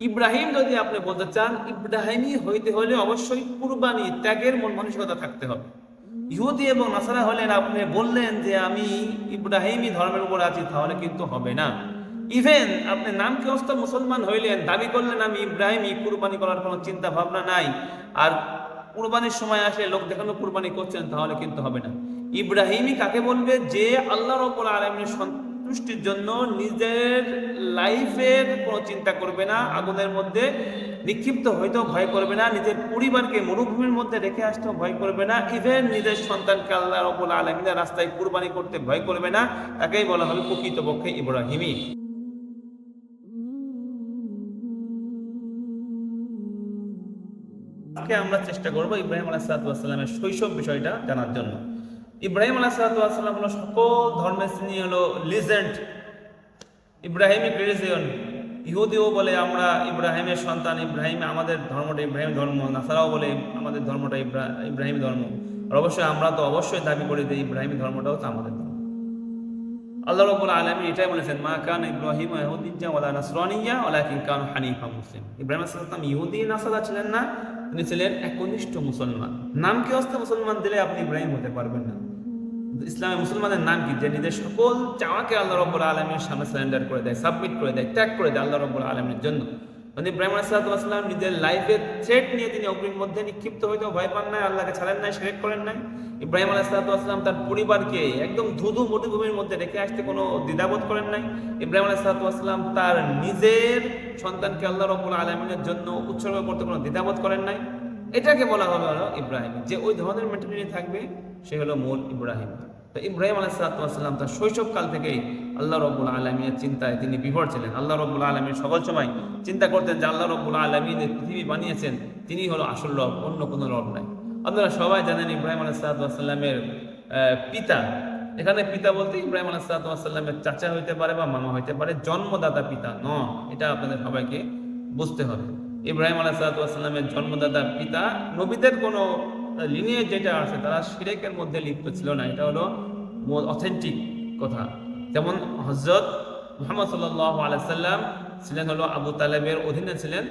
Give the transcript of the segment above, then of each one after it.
ইব্রাহিম যদি আপনি বলতে চান ইব্রাহিমই হইতে হলে অবশ্যই কুরবানি, ত্যাগের মন মানসিকতা থাকতে হবে। ইহুদি এবং নাসারা হলেন, আপনি বললেন যে আমি ইব্রাহিমই ধর্মের উপর আছি, তাহলে কিন্তু হবে না। ইভেন আপনি নাম কি অস্ত মুসলমান হইলেন, দাবি করলেন, আমি ইব্রাহিমই কুরবানি করার কোনো চিন্তা ভাবনা নাই। আর কুরবানির সময় আসলে লোক দেখানো কুরবানি করছেন, তাহলে কিন্তু হবে না। ইব্রাহিমই কাকে বলবে? যে আল্লাহর ওপর আলমের সন্তুষ্টির জন্য নিজের লাইফের কোনো চিন্তা করবে না, আগুনের মধ্যে নিক্ষিপ্ত হইতেও ভয় করবে না, নিজের পরিবারকে মরুভূমির মধ্যে রেখে আসতেও ভয় করবে না ইভেন নিজের সন্তানকে আল্লাহর ওপর আলমিনের রাস্তায় কুরবানি করতে ভয় করবে না, তাকেই বলা হবে প্রকৃতপক্ষে ইব্রাহিমী। আজকে আমরা চেষ্টা করব ইব্রাহিম আলাহ আলাহিসাল্লামের শৈশব বিষয়টা জানার জন্য। ইব্রাহিম আলাহিসাল্লাম হলো সকল ধর্মের শ্রেণি হলো লিজেন্ড ইব্রাহিমিক রিলিজিয়ন ইহুদিও বলে আমরা ইব্রাহিমের সন্তান, ইব্রাহিম আমাদের ধর্মটা, ইব্রাহিম ধর্ম, নাসারাও বলে আমাদের ধর্মটা ইব্রা- ইব্রাহিম ধর্ম। আর অবশ্যই আমরা তো অবশ্যই দাবি করি যে ইব্রাহিম ধর্মটা হচ্ছে আমাদের ধর্ম। আল্লাহ রবুল আলমী এটাই বলেছেন, মা কান ইব্রাহিম ইহুদিজ্জা ওলা নাসরানিয়া ওলাকিন কান হানিফা মুসলিম। ইব্রাহিম আসলাম ইহুদি নাসাদা ছিলেন না, তিনি ছিলেন একনিষ্ঠ মুসলমান। নাম কি অস্তে মুসলমান দিলে আপনি ইব্রাহিম হতে পারবেন না। ইসলামে মুসলমানের নাম কি? যে নিজের সকল চাওয়াকে আল্লাহ রব্বুল আলমীর সামনে সারেন্ডার করে দেয় সাবমিট করে দেয়, ত্যাগ করে দেয় আল্লাহ রব্বুল আলমীর জন্য। মানে ইব্রাহিম আলাইসালাম নিজের লাইফের থ্রেট নিয়ে তিনি অগ্নির মধ্যে নিক্ষিপ্ত হইতেও ভয় পান নাই, আল্লাহকে ছাড়েন নাই, সেরেক করেন নাই। ইব্রাহিম আলাইসালাম তার পরিবারকে একদম ধুধু মরুভূমির মধ্যে রেখে আসতে কোনো দ্বিধাবোধ করেন নাই। ইব্রাহিম আলাইসালাম তার নিজের সন্তানকে আল্লাহ রব্বুল আলমিনের জন্য উৎসর্গ করতে কোনো দ্বিধাবোধ করেন নাই। এটাকে বলা হবে ইব্রাহিম। যে ওই ধরনের মেন্টালিটি থাকবে, সে হলো মূল ইব্রাহিম। তো ইব্রাহিম আলাইসালাম তার শৈশবকাল থেকেই আল্লাহ রব্বুল আলমীর চিন্তায় তিনি বিভর ছিলেন। আল্লাহ রব্বুল আলমীর সকল সময় চিন্তা করতেন যে আল্লাহ রব্বুল আলমিন পৃথিবী বানিয়েছেন, তিনি হলো আসল রব, অন্য কোনো রব নাই। আপনারা সবাই জানেন ইব্রাহিম আলাইসালামের পিতা। এখানে পিতা বলতে ইব্রাহিম আলাইসালামের চাচা হইতে পারে বা মামা হইতে পারে, জন্মদাতা পিতা। ন, এটা আপনাদের সবাইকে বুঝতে হবে। ইব্রাহিম আলাইসালামের জন্মদাতা পিতা, নবীদের কোনো লিনিয়ে যেটা আছে তারা সিরেকের মধ্যে লিপ্ত ছিল না। এটা হলো অথেন্টিক কথা। যেমন হজরত মোহাম্মদ সাল্লাহ আলাইসাল্লাম ছিলেন হলো আবু তালেবের অধীনে ছিলেন।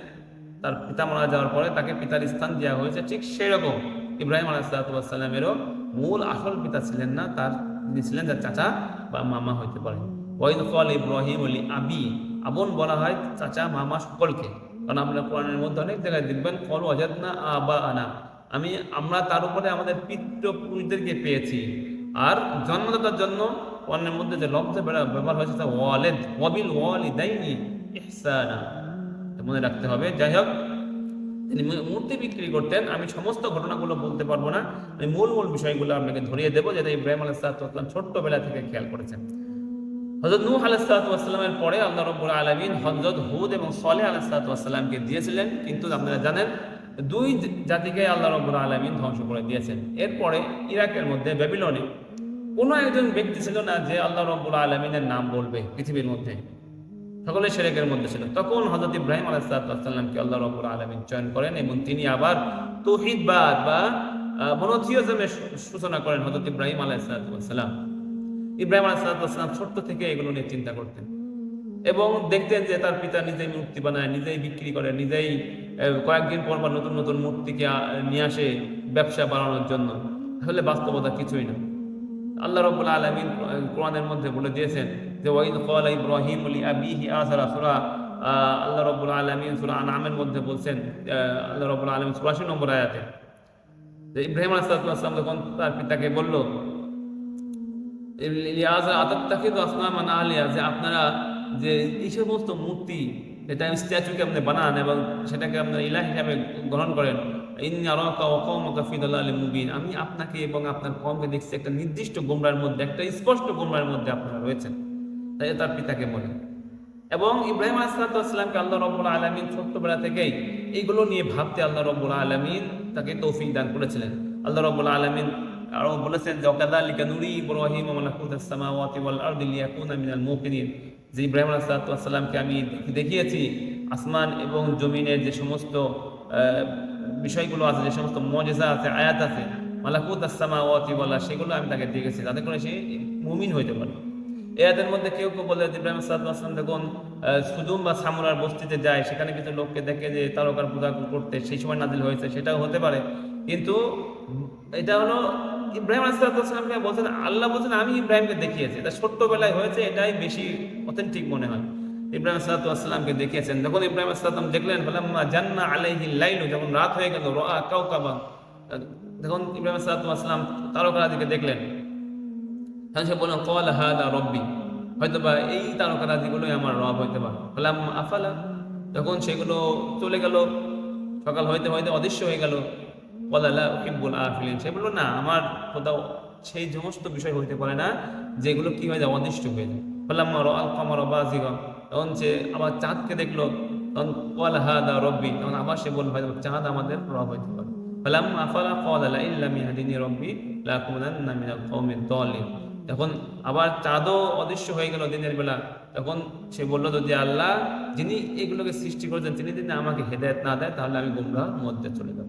তার পিতা মারা যাওয়ার পরে তাকে পিতার স্থান দেওয়া হয়েছে ঠিক সেই রকম ইব্রাহিম আলাইসালামেরও মূল আসল পিতা ছিলেন না, তার তিনি ছিলেন তার চাচা বা মামা হইতে পারেন ওয়াইদ কল ইব্রাহিম আলী আবি, আবন বলা হয় চাচা মামা সকলকে। কারণ আমরা কোরআনের মধ্যে অনেক জায়গায় দেখবেন কল অজাদ না আবা আনা আমি, আমরা তার উপরে আমাদের পিতৃপুরুষদেরকে পেয়েছি। আর জন্মদাতার জন্য অন্যের মধ্যে যে লব্ধ ব্যবহার হয়েছে তা ওয়ালেদ, ওয়াবিল ওয়ালিদাইনি ইহসানা। মনে রাখতে হবে। যাই হোক, তিনি মূর্তি বিক্রি করতেন। আমি সমস্ত ঘটনাগুলো বলতে পারব না। আমি মূল মূল বিষয়গুলো আপনাকে ধরিয়ে দেবো যাতে ইব্রাহিম আলাইসালাম ছোট্টবেলা থেকে খেয়াল করেছেন। হজরত নূহ আলাইসালামের পরে আল্লাহ রব্বুল আলমিন হজরত হুদ এবং সলে আলাইসালামকে দিয়েছিলেন। কিন্তু আপনারা জানেন দুই জাতিকে আল্লাহ রব্বুল আলমিন ধ্বংস করে দিয়েছেন। এরপরে ইরাকের মধ্যে ব্যাবিলনে কোনো একজন ব্যক্তি ছিল না যে আল্লাহ রব্বুল আলমিনের নাম বলবে পৃথিবীর মধ্যে। সকলে সেরেকের মধ্যে ছিল। তখন হজরত ইব্রাহিম আলাইসালামকে আল্লাহ রবুল আলমিন চয়ন করেন এবং তিনি আবার তৌহিদবাদ বা মনোথিয়জমের সূচনা করেন হজরত ইব্রাহিম আলাইসালাম ইব্রাহিম আলাইসালাম ছোট্ট থেকে এগুলো নিয়ে চিন্তা করতেন। এবং দেখতেন যে তার পিতা নিজেই মূর্তি বানায়, নিজেই বিক্রি করে, নিজেই কয়েকদিন পর পর নতুন নতুন মূর্তিকে নিয়ে আসে ব্যবসা বাড়ানোর জন্য। তাহলে বাস্তবতা কিছুই না। আল্লাহ রবুল্লা আলমিন কোরআনের মধ্যে বলে দিয়েছেন যে ওয়াইদ কল ইব্রাহিম আলী আবিহি আসারা সুরা। আল্লাহ রবুল্লা আলমিন সুরা আনামের মধ্যে বলছেন আল্লাহ রবুল্লা আলমিন চুরাশি নম্বর আয়াতে। যে ইব্রাহিম আলাইসালাম যখন তার পিতাকে বলল আতাত্তাকে তো আসলাম আলিয়া, যে আপনারা যে এই সমস্ত মূর্তি, এটা স্ট্যাচুকে আপনি বানান এবং সেটাকে আপনার ইলা হিসাবে গ্রহণ করেন। আমি আপনাকে এবং আপনার কমকে দেখছি একটা নির্দিষ্ট গোমরার মধ্যে, একটা স্পষ্ট গোমরার মধ্যে আপনারা রয়েছেন। তাই তার পিতাকে বলে এবং ইব্রাহিম আসলাতামকে আল্লাহ রব্বুল আলমিন ছোট্টবেলা থেকেই এইগুলো নিয়ে ভাবতে আল্লাহ রব্বুল আলমিন তাকে তৌফিক দান করেছিলেন। আল্লাহ রব্বুল আলমিন আরও বলেছেন যে অকাদালিকা নুরি ইব্রাহিম মালাকুতাস সামাওয়াতি ওয়াল আরদি লিয়াকুনা মিনাল মুকিনিন যে ইব্রাহিম আলাইসালামকে আমি দেখিয়েছি আসমান এবং জমিনের যে সমস্ত বিষয়গুলো আছে যে সমস্ত মজেজা আছে আয়াত আছে মালাকুত ওয়াতি বলা সেগুলো আমি তাকে দেখেছি যাতে করে সে মুমিন হইতে পারে। এদের মধ্যে কেউ কেউ বলে ইব্রাহিম সাল্লাম আহ, সুদুম বা সামুরার বস্তিতে যায় সেখানে কিছু লোককে দেখে যে তারকার পূজা করতে সেই সময় নাজিল হয়েছে সেটাও হতে পারে। কিন্তু এটা হলো ইব্রাহিম আলাইসালামকে বলছেন, আল্লাহ বলছেন, আমি ইব্রাহিমকে দেখিয়েছি। এটা ছোট্টবেলায় হয়েছে, এটাই বেশি অথেন্টিক মনে হয়। ইব্রাহিম সালাতামকে দেখিয়েছেন। যখন ইব্রাহিম সালাম দেখলেন, ফালাম্মা জান্না আলাইহি লাইলু, যখন রাত হয়ে গেল রা কাউকাবা তখন ইব্রাহিম সালাতাম তারকার দিকে দেখলেন। তখন সে বললেন কল হাদা রব্বি। হয়তো বা এই তারকারাজিগুলোই আমার রব হইতে পারে ফালাম আফালা। যখন সেগুলো চলে গেল। সকাল হইতে হইতে অদৃশ্য হয়ে গেল। আফিলিন। সে বলল, না, আমার কোথাও সেই সমস্ত বিষয় হইতে পারে না, যেগুলো কি হয়ে যায় অদৃষ্ট হয়ে যায়। বললাম বাজিগম তখন সে আবার চাঁদকে দেখল। তখন রব্বি, তখন আবার সে বলল হয়তো চাঁদ আমাদের রব হইতে পারে। বললাম আফালা কলালা ইল্লাম রব্বি আবার চাঁদও অদৃশ্য হয়ে গেল দিনের বেলা, তখন সে বলল, যদি আল্লাহ যিনি এগুলোকে সৃষ্টি করেছেন, তিনি যদি আমাকে হেদায়ত না দেয়, তাহলে আমি গুমরাহ মধ্যে চলে যাব।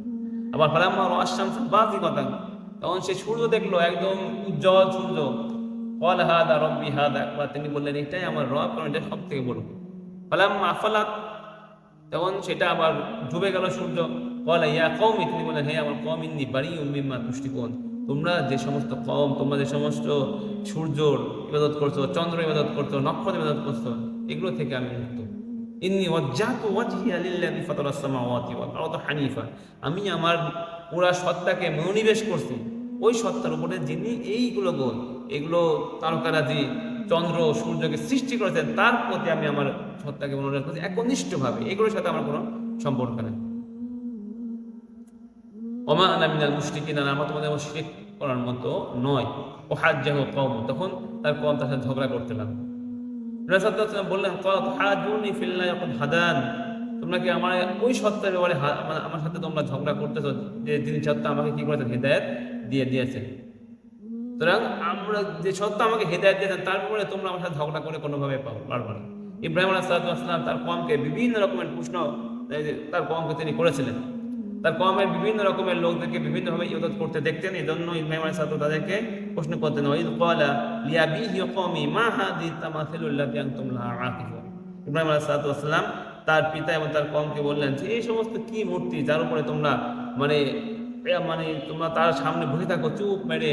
আবার ফালাম্মা আসাম বাজি কথা তখন সে সূর্য দেখল একদম উজ্জ্বল সূর্য। কল হাদা রব্বি হাদা একবার তিনি বললেন, এটাই আমার রব, কারণ এটা সব থেকে বড়। ফালাম্মা আফালাত, তখন সেটা আবার ডুবে গেল সূর্য। বলে ইয়া কৌমি তিনি বলেন হে আমার কম ইন্নি বাড়ি উম্মিম্মা তুষ্টিকোণ তোমরা যে সমস্ত কম তোমরা যে সমস্ত সূর্যর ইবাদত করছ, চন্দ্র ইবাদত করছ, নক্ষত্র ইবাদত করছ, এগুলো থেকে আমি মুক্ত ইন্নি ওয়াজ্জাতু ওয়াজহিয়া লিল্লাযী ফাতারাস সামাওয়াতি ওয়াল আরদা হানিফা। আমি আমার পুরা সত্তাকে মনোনিবেশ করছি। ওই সত্তার উপরে যিনি এইগুলো গুণ এগুলো তারকারাজি চন্দ্র, সূর্যকে সৃষ্টি করেছেন, তার প্রতি আমি আমার সত্তাকে মনোনিবেশ করছি একনিষ্ঠভাবে। এগুলোর সাথে আমার কোনো সম্পর্ক নেই। ওমা আনা মিনাল মুশরিকিন আমার তোমাদের মুশরিক করার মতো নয়। ও হাজ্জাহু কওম তখন তার কম তার সাথে ঝগড়া করতে লাগল রাসূলুল্লাহ বললেন হাজুনি ফিল্লাহি ইয়াকুন হাদান। তোমরা কি আমার, ওই সত্তার ব্যাপারে আমার- সাথে তোমরা ঝগড়া করতেছো যে যিনি সত্তা আমাকে কি করেছেন? হেদায়েত দিয়ে দিয়েছেন। সুতরাং আমরা যে সত্তা আমাকে হেদায়ত দিয়েছেন, তারপরে তোমরা আমার সাথে ঝগড়া করে কোনোভাবে পাবো পারবে না। ইব্রাহিম আলাহাতাম তার কমকে বিভিন্ন রকমের প্রশ্ন তার কমকে তিনি করেছিলেন। তার কমের বিভিন্ন রকমের লোকদেরকে বিভিন্নভাবে ইবাদত করতে দেখতেন এই জন্য ইব্রাহিম আলাইহিস তাদেরকে প্রশ্ন করতেন, ওয়াইদ ক্বালা লিয়াবিহি কওমি মা হাদি তামাসিলুল্লাহি আনতুম লাহা আকিফুন? ইব্রাহিম আলাইহিস সালাম তার পিতা এবং তার কমকে বললেন, যে এই সমস্ত কি মূর্তি যার উপরে তোমরা মানে মানে তোমরা তার সামনে বসে থাকো, চুপ মেরে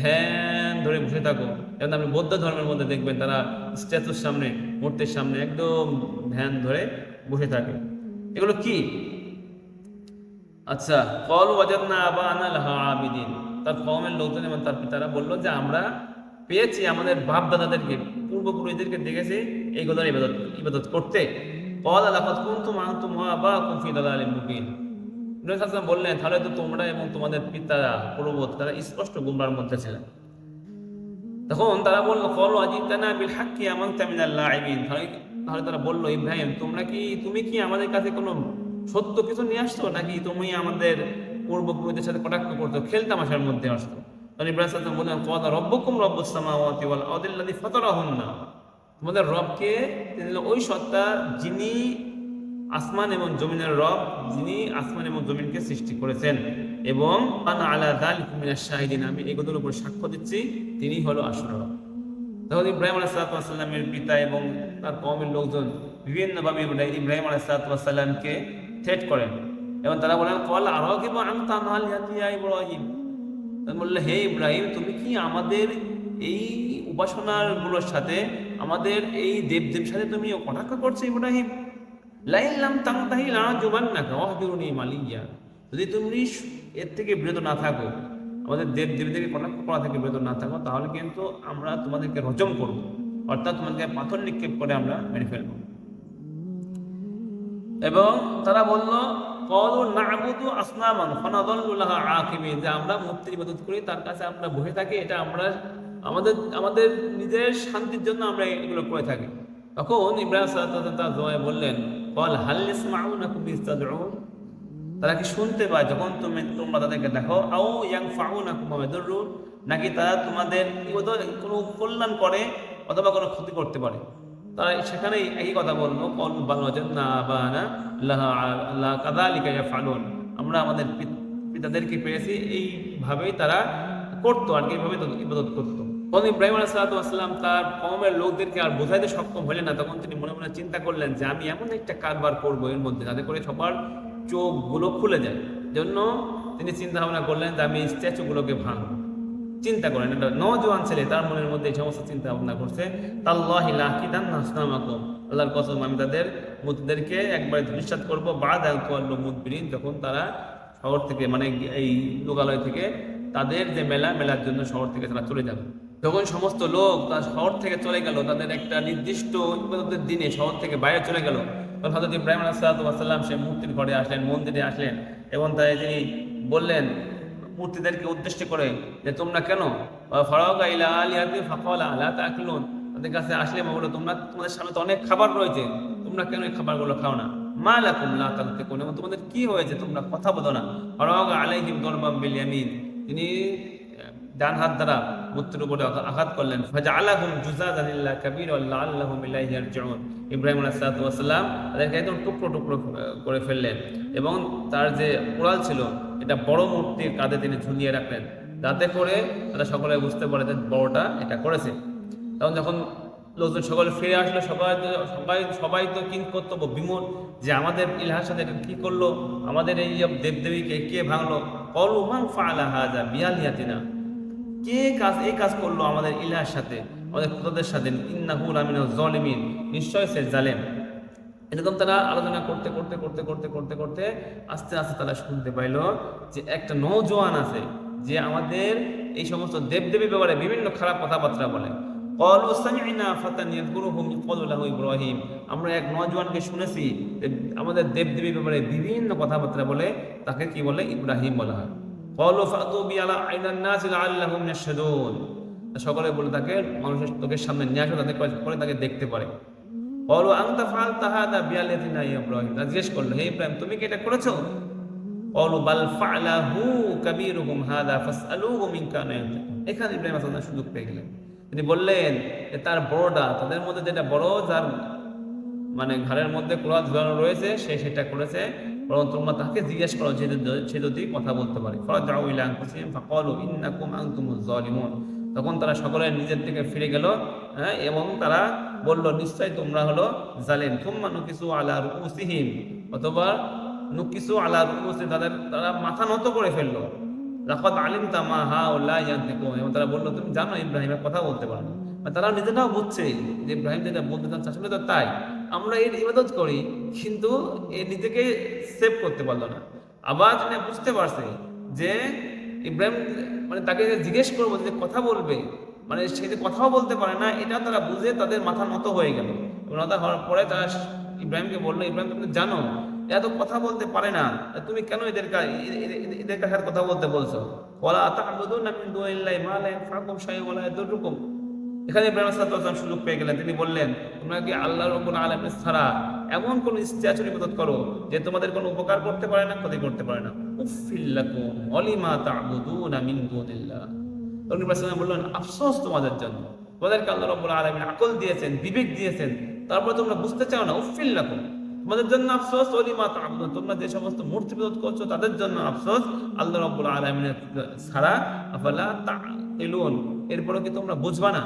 ধ্যান ধরে বসে থাকো? যেমন আপনি বৌদ্ধ ধর্মের মধ্যে দেখবেন তারা স্ট্যাচুর সামনে, মূর্তির সামনে একদম ধ্যান ধরে বসে থাকে। এগুলো কি? আচ্ছা কল ওয়াজাদনা আবা আনা লাহা আবিদিন তার কওমের লোকজন এবং তার পিতারা বলল যে, আমরা পেয়েছি আমাদের বাপ দাদাদেরকে পূর্বপুরুষদেরকে দেখেছি এইগুলোর ইবাদত ইবাদত করতে। কল আলাকাত কুনতুম আনতুম ওয়া আবাকুম ফি দালালিন মুবিন। নবী সাল্লাল্লাহু আলাইহি বললেন, তাহলে তো তোমরা এবং তোমাদের পিতারা পূর্ববর্তী তারা স্পষ্ট গুমরার মধ্যে ছিলেন। তখন তারা বলল, কল আজিতানা বিল হাক্কি আমানতা মিনাল লাইবিন তাহলে তারা বলল, ইব্রাহিম, তোমরা কি, তুমি কি আমাদের কাছে কোনো সত্য কিছু নিয়ে আসতো নাকি তুমি আমাদের পূর্বপুরুষদের সাথে কটাক্ষ করতো খেলতামাশার মধ্যে আসতো? তখন ইব্রাহিম সাল্লাম বললেন, কদ রব্বকুম রব্বুস সামাওয়াতি ওয়াল আরদিল্লাযী ফাতারাহুন্না? তোমাদের রবকে তিনি ওই সত্তা যিনি আসমান এবং জমিনের রব, যিনি আসমান এবং জমিনকে সৃষ্টি করেছেন। এবং আনা আলা যালিকুম মিনাশ শাহিদিন, আমি এগুলোর উপর সাক্ষ্য দিচ্ছি, তিনি হলো আসল রব। তখন ইব্রাহিম আলাইসালামের পিতা এবং তার কমের লোকজন বিভিন্নভাবে ইব্রাহিম আলাইসালামকে থ্রেট করেন। এবং তারা বলেন, কল আরও কি আনতা মাল ইয়া ইব্রাহিম? তখন বললে হে ইব্রাহিম, তুমি কি আমাদের এই উপাসনারগুলোর সাথে, আমাদের এই দেবদেব সাথে তুমি কটাক্ষ করছ ইব্রাহিম? লাইল্লাম তাংতাহি লা জুবান্নাকা ওয়াহজুরনি মালিয়া। যদি তুমি এর থেকে বিরত না থাকো, আমাদের দেব দেবীদেরকে কটাক্ষ করা থেকে বিরত না থাকো, তাহলে কিন্তু আমরা তোমাদেরকে রজম করব। অর্থাৎ তোমাদেরকে পাথর নিক্ষেপ করে আমরা মেরে ফেলব। এবং তারা বলল, কলু নাবুদু আসনামান ফানাদাল্লুলাহা আকিবিন যে আমরা মূর্তির ইবাদত করি, তার কাছে আমরা বসে থাকি, এটা আমরা, আমাদের আমাদের নিজের শান্তির জন্য আমরা এগুলো করে থাকি। তখন ইব্রাহিম তার দোয়ায় বললেন, কল হাল্লিস ইস্তাদউন? তারা কি শুনতে পায় যখন তুমি, তোমরা তাদেরকে দেখো, আও ইয়াং ফাউনাকুম ওয়াদুরুন নাকি তারা তোমাদের কোনো কল্যাণ করে অথবা কোনো ক্ষতি করতে পারে? তারা সেখানেই একই কথা বলল কল বালনা বানা লাহা লা কাযালিকা ইয়াফআলুন। আমরা আমাদের পিত- পিতাদেরকে পেয়েছি, এইভাবেই তারা করতো আর কি, এইভাবে ইবাদত করতো। তখন ইব্রাহিম আলাইসালাম তার কমের লোকদেরকে আর বোঝাইতে সক্ষম হলেন না, তখন তিনি মনে মনে চিন্তা করলেন যে আমি এমন একটা কারবার করব এর মধ্যে, যাতে করে সবার চোখগুলো খুলে যায়। জন্য তিনি চিন্তা ভাবনা করলেন যে আমি স্ট্যাচুগুলোকে ভাঙ চিন্তা করেন একটা নজওয়ান ছেলে, তার মনের মধ্যে এই সমস্ত চিন্তা ভাবনা করছে তাল্লাহি লাকিদান নাসনামাকুম। আল্লাহর কসম, আমি তাদের মুতদেরকে একবারে ধূলিসাৎ করব। বাদ আলতু মুদবিরিন, যখন তারা শহর থেকে মানে এই লোকালয় থেকে তাদের যে মেলা, মেলার জন্য শহর থেকে তারা চলে যাবে। যখন সমস্ত লোক তার শহর থেকে চলে গেল, তাদের একটা নির্দিষ্ট ইবাদতের দিনে শহর থেকে বাইরে চলে গেল, তখন হজরত ইব্রাহিম আলাইসাল্লাম সে মূর্তির ঘরে আসলেন, মন্দিরে আসলেন এবং তাই তিনি বললেন মূর্তিদেরকে উদ্দেশ্য করে যে তোমরা কেন? ফরাওগা ইলা আলিয়াতি ফাকালা আলা তাকলুন তাদের কাছে আসলে বলল তোমরা, তোমাদের সামনে তো অনেক খাবার রয়েছে। তোমরা কেন এই খাবারগুলো খাও না? মা লাকুম লা তানতিকুন এবং তোমাদের কি হয়েছে? তোমরা কথা বলো না। ফরাওগা আলাইহিম দরবাম বিল ইয়ামিন। তিনি ডান হাত দ্বারা মূর্তির উপরে আঘাত করলেন। ফাজা আলাহুম জুজাজানিল্লাহ কাবির আল্লাহ আল্লাহুম ইলাইহি ইয়ারজিউন ইব্রাহিম আলাইহিস সালাম তাদেরকে একদম টুকরো টুকরো করে ফেললেন। এবং তার যে উড়াল ছিল এটা বড় মূর্তির কাঁধে তিনি ঝুলিয়ে রাখলেন। যাতে করে তারা সকলে বুঝতে পারে যে বড়টা এটা করেছে। তখন যখন লোকজন সকলে ফিরে আসলো, সবাই সবাই সবাই তো কিন কর্তব্য, বিমূল, যে আমাদের ইলহার সাথে কি করল? আমাদের এই দেবদেবীকে কে ভাঙলো? কলু মাং ফালা হাজা বিয়ালিয়াতিনা। কে কাজ, এই কাজ করল আমাদের ইলহার সাথে, আমাদের খুদাদের সাথে? ইন্নাহুল আমিন জলিমিন। নিশ্চয় সে জালেম। এরকম তারা আলোচনা করতে করতে করতে করতে করতে করতে আস্তে আস্তে তারা শুনতে পাইল যে একটা নৌজোয়ান আছে যে আমাদের এই সমস্ত দেবদেবীর ব্যাপারে বিভিন্ন খারাপ কথাবার্তা বলে। ইব্রাহিম। আমরা এক নওজোয়ানকে শুনেছি আমাদের দেবদেবীর ব্যাপারে বিভিন্ন কথাবার্তা বলে, তাকে কি বলে? ইব্রাহিম বলা হয়। সকলে বলে তাকে, মানুষের চোখের সামনে নিয়ে আসো তাদের করে তাকে দেখতে পারে। বলো, আংতা ফাল তাহাদা বিয়ালিনা ইব্রাহিম। তা জিজ্ঞেস করল, হে ইব্রাহিম, তুমি কি এটা করেছ? বলো, বাল ফালাহু কাবীরুহুম হাদা ফাসআলুহু মিন কানা এখানে ইব্রাহিম আলাইহিস সুযোগ পেয়ে গেলেন। তিনি বললেন যে, তার বড়টা, তাদের মধ্যে যেটা বড়, যার মানে ঘরের মধ্যে ক্রোধ ঝুলানো রয়েছে, সে সেটা করেছে। বরং তোমরা তাকে জিজ্ঞেস করো, যে সে যদি কথা বলতে পারে। ফরাদাউ ইলা আনফুসিহিম, ফাকালু, ইন্নাকুম আনতুমুজ জালিমুন। তখন তারা সকলে নিজের থেকে ফিরে গেল হ্যাঁ এবং তারা বলল, নিশ্চয় তোমরা হলো জালেম। তুম্মা নুকিসু আলা রুকুসিহিম অথবা নুকিসু আলা রুকুসি তাদের, তারা মাথা নত করে ফেলল। লাকাদ আলিম তামা হা ইয়ান্তিকুম এবং তারা বলল, তুমি জানো ইব্রাহিমের কথা বলতে পারো না। তারা নিজেরাও বুঝছে যে ইব্রাহিম যেটা বলতে চাচ্ছে আসলে তো তাই। আমরা এর ইবাদত করি, কিন্তু এ নিজেকে সেভ করতে পারল না। আবার বুঝতে পারছে যে ইব্রাহিম মানে তাকে জিজ্ঞেস করব, যে কথা বলবে মানে সে যে কথাও বলতে পারে না, এটা তারা বুঝে তাদের মাথা নত হয়ে গেল। নত হওয়ার পরে তারা ইব্রাহিমকে বলল, ইব্রাহিম, তুমি জানো, এরা তো কথা বলতে পারে না তুমি কেন এদের এদের কাছে কথা বলতে বলছো? ওলা ইয়াদুররুকুম এখানে ইব্রাহিম সুযোগ পেয়ে গেলেন। তিনি বললেন, তোমরা কি আল্লাহ রব্বুল আলামিন ছাড়া এমন কোন স্ট্যাচুর ইবাদত করো, যে তোমাদের কোনো উপকার করতে পারে না, ক্ষতি করতে পারে না? উফিল্লাকুম অলিমা তা'বুদুনা মিন দুনিল্লাহ। তখন বললেন, আফসোস তোমাদের জন্য। তোমাদেরকে আল্লাহ রব্বুল আলামিন আকল দিয়েছেন, বিবেক দিয়েছেন। তারপর তোমরা বুঝতে চাও না উফিল্লাকুম তোমাদের জন্য আফসোস, অলিমা তা'বুদুন। তোমরা যে সমস্ত মূর্তি ইবাদত করছ, তাদের জন্য আফসোস। আল্লাহ রব্বুল আলামিনের ছাড়া আফালা তা'কিলুন। এরপরে কি তোমরা বুঝবা না?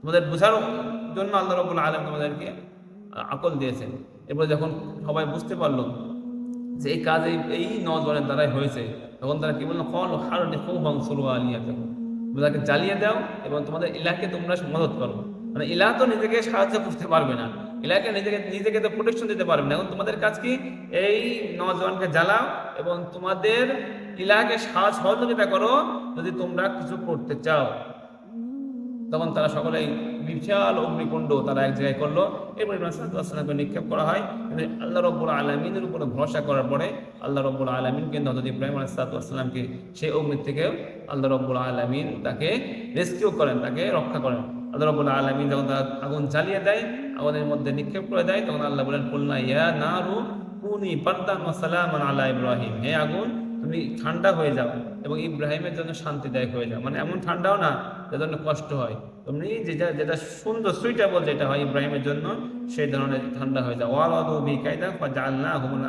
তোমাদের বোঝার জন্য আল্লাহ রবুল আলম তোমাদেরকে আকল দিয়েছেন। এরপর যখন সবাই বুঝতে পারল যে এই কাজ এই এই নজনের দ্বারাই হয়েছে, তখন তারা কি বলল, কল হার দেখো বংশুরু আলিয়া দেখো তাকে জ্বালিয়ে দাও এবং তোমাদের ইলাকে তোমরা মদত করো। মানে ইলাহ তো নিজেকে সাহায্য করতে পারবে না। ইলাকে নিজেকে নিজেকে তো প্রোটেকশন দিতে পারবে না। এখন তোমাদের কাজ কি? এই নজওয়ানকে জ্বালাও এবং তোমাদের ইলাকে সাহায্য সহযোগিতা করো যদি তোমরা কিছু করতে চাও। তখন তারা সকলেই বিশাল অগ্নিকুণ্ড তারা এক জায়গায় করল। এরপর ইব্রাহিম সাল্লামকে নিক্ষেপ করা হয়। আল্লাহ রব্বুল আলমিনের উপরে ভরসা করার পরে আল্লাহ রব্বুল আলমিন কিন্তু হজরত ইব্রাহিম আলাইসালামকে সেই অগ্নি থেকে আল্লাহ রব্বুল আলমিন তাকে রেস্কিউ করেন, তাকে রক্ষা করেন। আল্লাহ রব্বুল আলমিন যখন তারা আগুন জ্বালিয়ে দেয়, আগুনের মধ্যে নিক্ষেপ করে দেয়, তখন আল্লাহ বলেন, কুলনা ইয়া না রু কুনি পার্দান সালামান আল্লাহ ইব্রাহিম। হে আগুন তুমি ঠান্ডা হয়ে যাও এবং ইব্রাহিমের জন্য শান্তিদায়ক হয়ে যাও। মানে এমন ঠান্ডাও না যে জন্য কষ্ট হয়। তুমি যেটা যেটা সুন্দর সুইটেবল যেটা হয় ইব্রাহিমের জন্য, সেই ধরনের ঠান্ডা হয়ে যাও ওয়াল আদু বি কায়দা বা জাল্লা হুমুল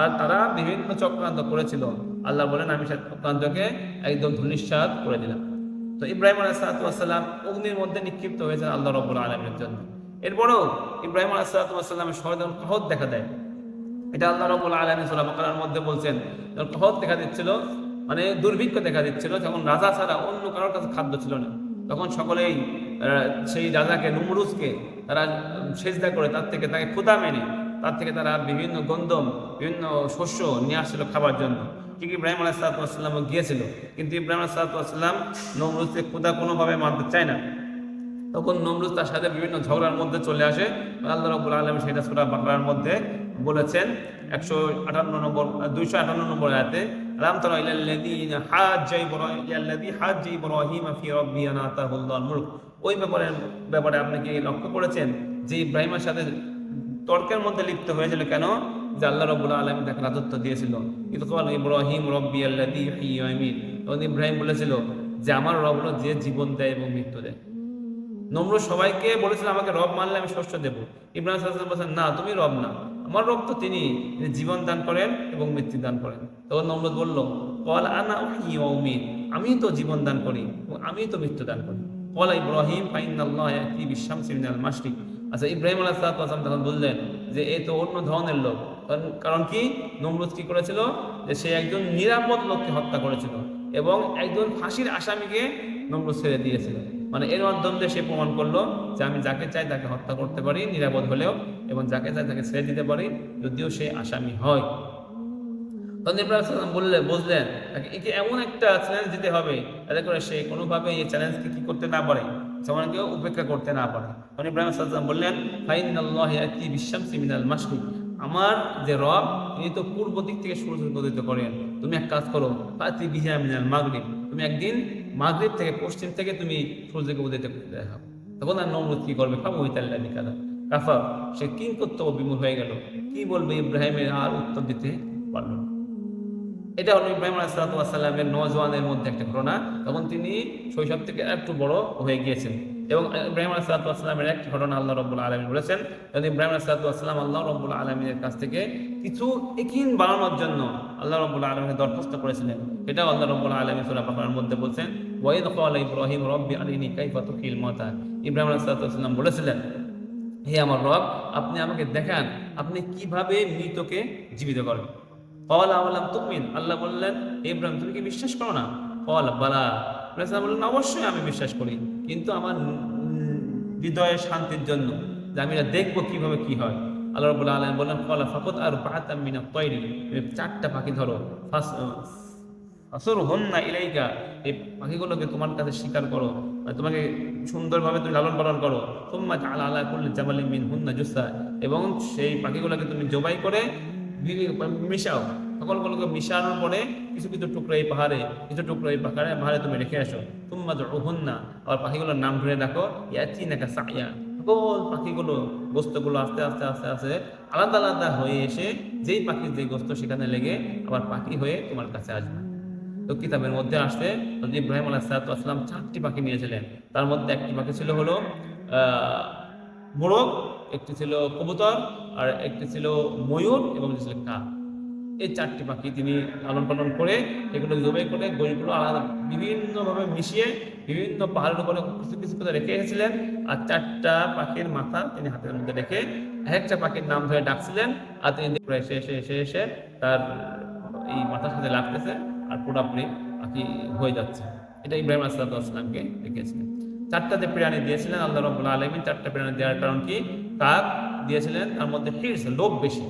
আর তারা বিভিন্ন চক্রান্ত করেছিল। আল্লাহ বলেন, আমি সে চক্রান্তকে একদম ধূলিসাৎ করে দিলাম। তো ইব্রাহিম আলাইসালাম অগ্নির মধ্যে নিক্ষিপ্ত হয়েছেন আল্লাহ রব্বুল আলমের জন্য। এরপরেও ইব্রাহিম আলাইসালামের শহীদ কহত দেখা দেয়। এটা আল্লাহ রবুল আলমী সোলা বাকার মধ্যে বলছেন। যখন কহত দেখা দিচ্ছিল মানে দুর্ভিক্ষ দেখা দিচ্ছিল তখন রাজা ছাড়া অন্য কারোর কাছে খাদ্য ছিল না। তখন সকলেই সেই রাজাকে, নুমরুজকে তারা সেজদা করে তার থেকে তাকে ক্ষুদা মেনে, তার থেকে তারা বিভিন্ন গন্ধম, বিভিন্ন শস্য নিয়ে আসছিল খাবার জন্য। ঠিক ইব্রাহিম আলাহিসাল্লাম গিয়েছিল, কিন্তু ইব্রাহিম আলাহিসাল্লাম নমরুজকে ক্ষুদা কোনোভাবে মানতে চায় না। তখন নমরুজ তার সাথে বিভিন্ন ঝগড়ার মধ্যে চলে আসে। আল্লাহ রবুল আলম সেটা সুরা বাকরার মধ্যে বলেছেন একশো আটান্ন নম্বর, দুইশো আটান্ন নম্বর আয়াতে রাম তারা ইলাল্লাযীনা হাজ্জা ইব্রাহিম ইলাল্লাযী হাজ্জা ইব্রাহিম ফি রাব্বি আনা আতাহুল্লাহুল মুলক। ওই ব্যাপারে ব্যাপারে আপনি কি লক্ষ্য করেছেন যে ইব্রাহিমের সাথে তর্কের মধ্যে লিপ্ত হয়েছিল কেন? যে আল্লাহ রবুল আলম তাকে রাজত্ব দিয়েছিল। কিন্তু কল ইব্রাহিম রব্বি ওয়া ইউমীত তখন ইব্রাহিম বলেছিল যে, আমার রব হলো যে জীবন দেয় এবং মৃত্যু দেয়। নম্র সবাইকে বলেছিল, আমাকে রব মানলে আমি শস্য দেব। ইব্রাহিম বলছেন, না, তুমি রব না। আমার রব তো তিনি জীবন দান করেন এবং মৃত্যু দান করেন। তখন নমরুদ বলল, কল আনা ওয়া আমি তো জীবন দান করি এবং আমি তো মৃত্যু দান করি। কল ইব্রাহিম ফাইনাল্লাহ ইয়াতি বিশামসি মিনাল মাশরিক। আচ্ছা ইব্রাহিম আলাইহিস সালাম তখন বললেন যে এই তো অন্য ধরনের লোক। কারণ কি? নমরুদ কি করেছিল? যে, সে একজন নিরাপদ লোককে হত্যা করেছিল এবং একজন ফাঁসির আসামিকে নমরুদ ছেড়ে দিয়েছিল। মানে এর মাধ্যম দিয়ে সে প্রমাণ করল যে আমি যাকে চাই তাকে হত্যা করতে পারি, নিরাপদ হলেও, এবং যাকে চাই তাকে ছেড়ে দিতে পারি, যদিও সে আসামি হয়। তখন ইব্রাহিম বললে, বুঝলেন একে এমন একটা চ্যালেঞ্জ দিতে হবে, যাতে করে সে কোনোভাবে এই চ্যালেঞ্জকে কি করতে না পারে সমানকে উপেক্ষা করতে না পারে। তখন ইব্রাহিম সাল্লাম বললেন ফাইন আল্লাহ ইয়াতি বিশামসি মিনাল মাশরিক, আমার যে রব, তিনি তো পূর্ব দিক থেকে সূর্য উদিত করেন। তুমি এক কাজ করো, ফাতি বিহা মিনাল মাগরিব, তুমি একদিন মাগরিব থেকে পশ্চিম থেকে তুমি সূর্যকে উদয়তে দেখাও তখন আর নমরুদ কি করবে? খাব ওই তাল্লা নিকাদা। কাফা সে কিং কর্তব্য বিমূল হয়ে গেল। কি বলবে ইব্রাহিমের? আর উত্তর দিতে পারল না। এটা হলো ইব্রাহিম আলাইসালামের নজওয়ানের মধ্যে একটা ঘটনা। তখন তিনি শৈশব থেকে একটু বড় হয়ে গিয়েছেন। এবং ইব্রাহিম আলাইসালামের একটি ঘটনা আল্লাহ রব্বুল আলমী বলেছেন, যদি ইব্রাহিম আলাইসালাম আল্লাহ রব্বুল আলমীর কাছ থেকে কিছু একিন বাড়ানোর জন্য আল্লাহ রব্বুল আলমীকে দরখাস্ত করেছিলেন, এটাও আল্লাহ রব্বুল আলমী সুরা মধ্যে বলছেন, ওয়াইদ কাল ইব্রাহিম রব্বি আলিনী কাইফা তুকিল মাতা ইব্রাহিম আলাইসালাম বলেছিলেন, হে আমার রব, আপনি আমাকে দেখান, আপনি কীভাবে মৃতকে জীবিত করেন? কল আওয়ালাম তুমিন? আল্লাহ বললেন, "হে ইব্রাহিম, তুমি কি বিশ্বাস করো না? কল বালা। বললেন, অবশ্যই আমি বিশ্বাস করি। কিন্তু আমার উম, হৃদয়ের শান্তির জন্য যে আমি এটা দেখব কীভাবে কি হয়। আল্লাহ রবুল আলম বললেন কলা ফাকত আর বাহাতাম মিনা তৈরি। চারটা পাখি ধরো। আসর হন না ইলাইকা। এই পাখিগুলোকে তোমার কাছে স্বীকার করো। মানে তোমাকে সুন্দরভাবে তুমি লালন পালন করো। তোমা আলা আলা করলে জামালি মিন হুন্না জুসা এবং সেই পাখিগুলোকে তুমি জবাই করে মিশাও। সকলগুলোকে মিশানোর পরে কিছু কিছু টুকরো এই পাহাড়ে, কিছু টুকরো এই পাহাড়ে পাহাড়ে তুমি রেখে আসো। তোমা রোহন না আবার পাখিগুলোর নাম ধরে রাখো ইয়াচি নাকা সাইয়া। সকল পাখিগুলো, গোস্তগুলো আস্তে আস্তে আস্তে আস্তে আলাদা আলাদা হয়ে এসে যেই পাখির যে গোস্ত সেখানে লেগে আবার পাখি হয়ে তোমার কাছে আসবে। তো কিতাবের মধ্যে আসতে হযরত ইব্রাহিম আলাইসালাম চারটি পাখি নিয়েছিলেন। তার মধ্যে একটি পাখি ছিল হলো মোরগ, একটি ছিল কবুতর, আর একটি ছিল ময়ূর এবং ছিল কাক। এই চারটি পাখি তিনি লালন পালন করে এগুলো জবাই করে, গরিগুলো আলাদা বিভিন্নভাবে মিশিয়ে বিভিন্ন পাহাড়ের উপরে কিছু কিছু করে রেখে এসেছিলেন। আর চারটা পাখির মাথা তিনি হাতের মধ্যে রেখে এক একটা পাখির নাম ধরে ডাকছিলেন। আর তিনি এসে এসে এসে এসে তার এই মাথার সাথে লাগতেছে আর পুরাপুরি পাখি হয়ে যাচ্ছে। এটা ইব্রাহিম আসলাতামকে দেখিয়েছিলেন। চারটা যে প্রাণী দিয়েছিলেন আল্লাহ রব্বুল আলমিন, চারটা প্রাণী দেওয়ার কারণ কি? কাক দিয়েছিলেন, তার মধ্যে হিরস লোভ বেশি।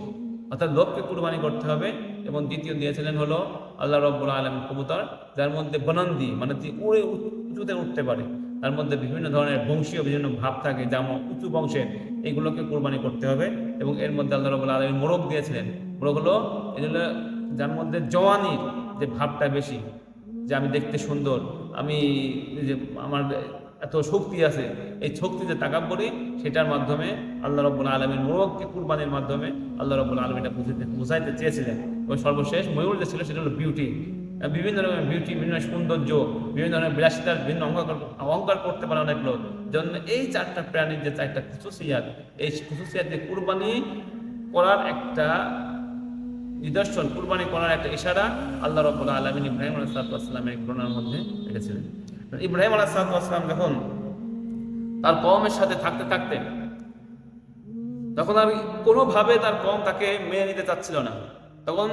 অর্থাৎ লোককে কুরবানি করতে হবে। এবং দ্বিতীয় দিয়েছিলেন হলো আল্লাহ রব্বুল আলম কবুতর, যার মধ্যে বনন্দি মানে উড়ে উঁচুতে উঠতে পারে। তার মধ্যে বিভিন্ন ধরনের বংশীয় বিভিন্ন ভাব থাকে যেমন উঁচু বংশের, এইগুলোকে কুরবানি করতে হবে। এবং এর মধ্যে আল্লাহ রব্বুল আলমী মোরগ দিয়েছিলেন। মোরগ হলো এগুলো যার মধ্যে জওয়ানির যে ভাবটা বেশি, যে আমি দেখতে সুন্দর, আমি যে আমার এত শক্তি আছে, এই শক্তি যে তাকাব করি, সেটার মাধ্যমে আল্লাহ রব্বুল আলমীর মোরগকে কুরবানির মাধ্যমে আল্লাহ রব্বুল আলম এটা বুঝাইতে বুঝাইতে চেয়েছিলেন। এবং সর্বশেষ ময়ূর যে ছিল, সেটা হলো বিউটি বিভিন্ন রকমের বিউটি বিভিন্ন সৌন্দর্য, বিভিন্ন ধরনের বিলাসিতার বিভিন্ন অহংকার অহংকার করতে পারে অনেক লোক। জন্য এই চারটা প্রাণীর যে চারটা খুশুসিয়াত, এই খুশুসিয়াতে কুরবানি করার একটা নিদর্শন, কুরবানি করার একটা ইশারা আল্লাহ রব্বুল আলমিন ইব্রাহিম আলাইসালামের করোনার মধ্যে রেখেছিলেন। ইব্রাহিম আলাহাম যখন তার কমের সাথে থাকতে থাকতে, তখন আর কোনোভাবে তার কম তাকে মেনে নিতে চাচ্ছিল না। তখন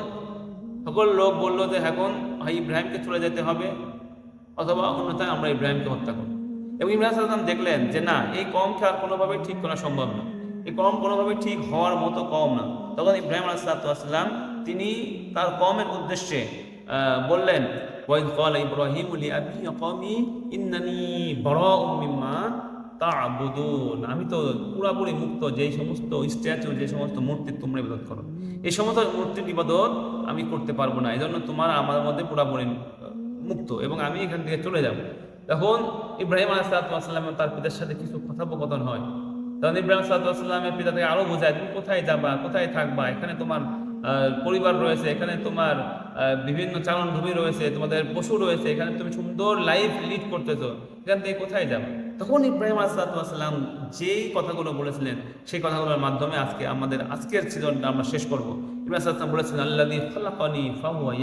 সকল লোক বলল যে এখন ভাই ইব্রাহিমকে চলে যেতে হবে, অথবা অন্যথায় আমরা ইব্রাহিমকে হত্যা করব। এবং ইব্রাহিম সাল্লাম দেখলেন যে, না, এই কমকে আর কোনোভাবে ঠিক করা সম্ভব না। এই কম কোনোভাবে ঠিক হওয়ার মতো কম না। তখন ইব্রাহিম আলাহাতাম তিনি তার কমের উদ্দেশ্যে বললেন ওয়াইদ ক্বালা ইব্রাহিমু লিআবিহি ওয়া কওমি ইন্নানি বারাউম মিম্মা আমি তো পুরাপুরি মুক্ত, যেই সমস্ত স্ট্যাচু যে সমস্ত মূর্তি তোমরা ইবাদত করো। এই সমস্ত মূর্তির ইবাদত আমি করতে পারব না। এই জন্য তোমার আমার মধ্যে পুরাপুরি মুক্ত এবং আমি এখান থেকে চলে যাব। তখন ইব্রাহিম আলাইসালাম তার পিতার সাথে কিছু কথোপকথন হয়। তখন ইব্রাহিম সাল্লামের পিতা থেকে আরও বোঝায়, তুমি কোথায় যাবা? কোথায় থাকবা? এখানে তোমার পরিবার রয়েছে, এখানে তোমার বিভিন্ন চারণভূমি রয়েছে, তোমাদের পশু রয়েছে, এখানে তুমি সুন্দর লাইফ লিড করতেছো, এখান থেকে কোথায় যাবে? তখন ইব্রাহিম আসালাম যেই কথাগুলো বলেছিলেন, সেই কথাগুলোর মাধ্যমে আজকে আমাদের আজকের সিজনটা আমরা শেষ করব। ইব্রাহিম বলেছিলেন আল্লাহ খালাকানি ফাহুয়া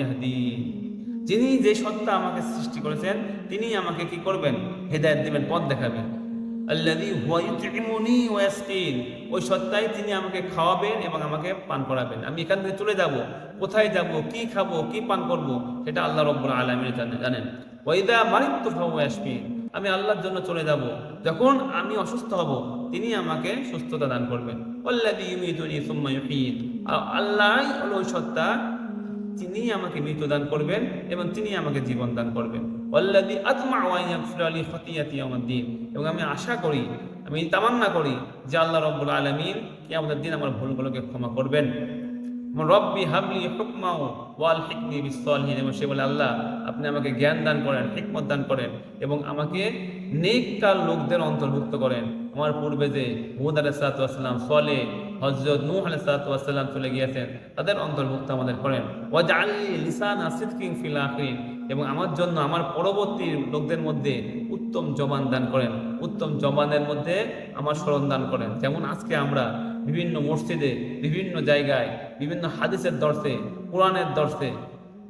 যিনি যে সত্তা আমাকে সৃষ্টি করেছেন তিনি আমাকে কি করবেন? হেদায়েত দিবেন, পথ দেখাবেন। আল্লাযী হুয়া ইউতইমুনি ওয়া ইয়াসকিন। ওই সত্তাই তিনি আমাকে খাওয়াবেন এবং আমাকে পান করাবেন। আমি এখান থেকে চলে যাব। কোথায় যাব? কি খাব? কি পান করব? সেটা আল্লাহ রব্বুল আলামিন জানেন জানেন। ওয়া ইযা মারিতু ফাহুয়া ইয়াশফিন আমি আল্লাহর জন্য চলে যাব। যখন আমি অসুস্থ হব, তিনি আমাকে সুস্থতা দান করবেন। আল্লাযী ইউমিতুনি সুম্মা ইউহয়িন আল্লাহ হলো সত্তা তিনি আমাকে মৃত্যু দান করবেন এবং তিনি আমাকে জীবন দান করবেন। অল্লাদি আত্মা আলী খতিয়াতি দিন এবং আমি আশা করি, আমি তামান্না করি যে আল্লাহ রব্বুল আলমিন কি আমাদের দিন আমার ভুলগুলোকে ক্ষমা করবেন। রব্বি হাবলি হুকমাও ওয়াল হিকনি বিসলিহীন এবং সে বলে, আল্লাহ, আপনি আমাকে জ্ঞান দান করেন, হিকমত দান করেন এবং আমাকে নেককার লোকদের অন্তর্ভুক্ত করেন। আমার পূর্বে যে হুদ আলাইসালাম সলে হজরত নূহ আলাইসালাম চলে গিয়েছেন, তাদের অন্তর্ভুক্ত আমাদের করেন। ওয়াজআলি লিসান আসিদ কিং ফিল আখিরিন। এবং আমার জন্য আমার পরবর্তী লোকদের মধ্যে উত্তম জবান দান করেন, উত্তম জবানের মধ্যে আমার স্মরণ দান করেন। যেমন আজকে আমরা বিভিন্ন মসজিদে, বিভিন্ন জায়গায়, বিভিন্ন হাদিসের দর্শে, কোরআনের দর্শে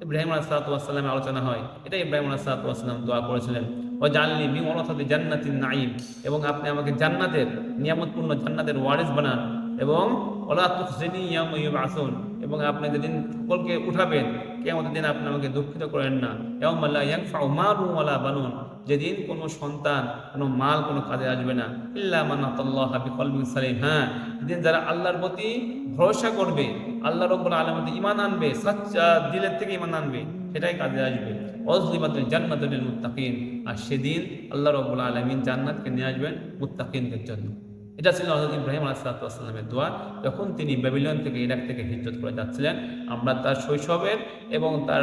ইব্রাহিম আলাইসালামের আলোচনা হয়। এটা ইব্রাহিম আলাইসালাম দোয়া করেছিলেন। ও জানলি মি অনথাতে জান্নাতিন নাইম এবং আপনি আমাকে জান্নাতের, নিয়ামতপূর্ণ জান্নাতের ওয়ারিস বানান এবং ওলা তুখজিনি ইয়াম আসুন এবং আপনি যেদিন সকলকে উঠাবেন কে আমাদের দিন আপনি আমাকে দুঃখিত করেন না। এবং আল্লাহ ওয়ালা বানুন। যেদিন কোনো সন্তান, কোনো মাল কোনো কাজে আসবে না। ইল্লা মানাতাল্লাহ বিকলবিন সালিম। হ্যাঁ যেদিন যারা আল্লাহর প্রতি ভরসা করবে, আল্লাহ রব্বুল আলমীতে ইমান আনবে, সাচ্চা দিলের থেকে ইমান আনবে, সেটাই কাজে আসবে। অজলিমাতুল জান্নাতুল মুত্তাকিন। আর সেদিন আল্লাহ রব্বুল আলমিন জান্নাতকে নিয়ে আসবেন মুত্তাকিনদের জন্য। এটা ছিল হজরত ইব্রাহিম আলাহিসাল্লামের দোয়া। যখন তিনি ব্যাবিলন থেকে ইরাক থেকে হিজরত করে যাচ্ছিলেন, আমরা তার শৈশবের এবং তার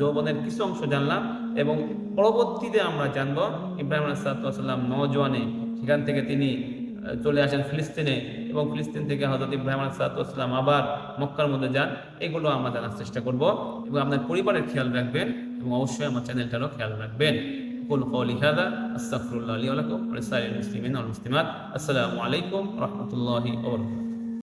যৌবনের কিছু অংশ জানলাম এবং পরবর্তীতে আমরা জানব ইব্রাহিম আলাহিসাল্লাম নজওয়ানে সেখান থেকে তিনি চলে আসেন ফিলিস্তিনে এবং ফিলিস্তিন থেকে হজরত ইব্রাহিম আলাহিসাল্লাম আবার মক্কার মধ্যে যান। এগুলো আমরা জানার চেষ্টা করব এবং আপনার পরিবারের খেয়াল রাখবেন এবং অবশ্যই আমার চ্যানেলটারও খেয়াল রাখবেন। أقول قولي هذا أستغفر الله لي ولكم ولسائر المسلمين والمسلمات. السلام عليكم ورحمة الله وبركاته.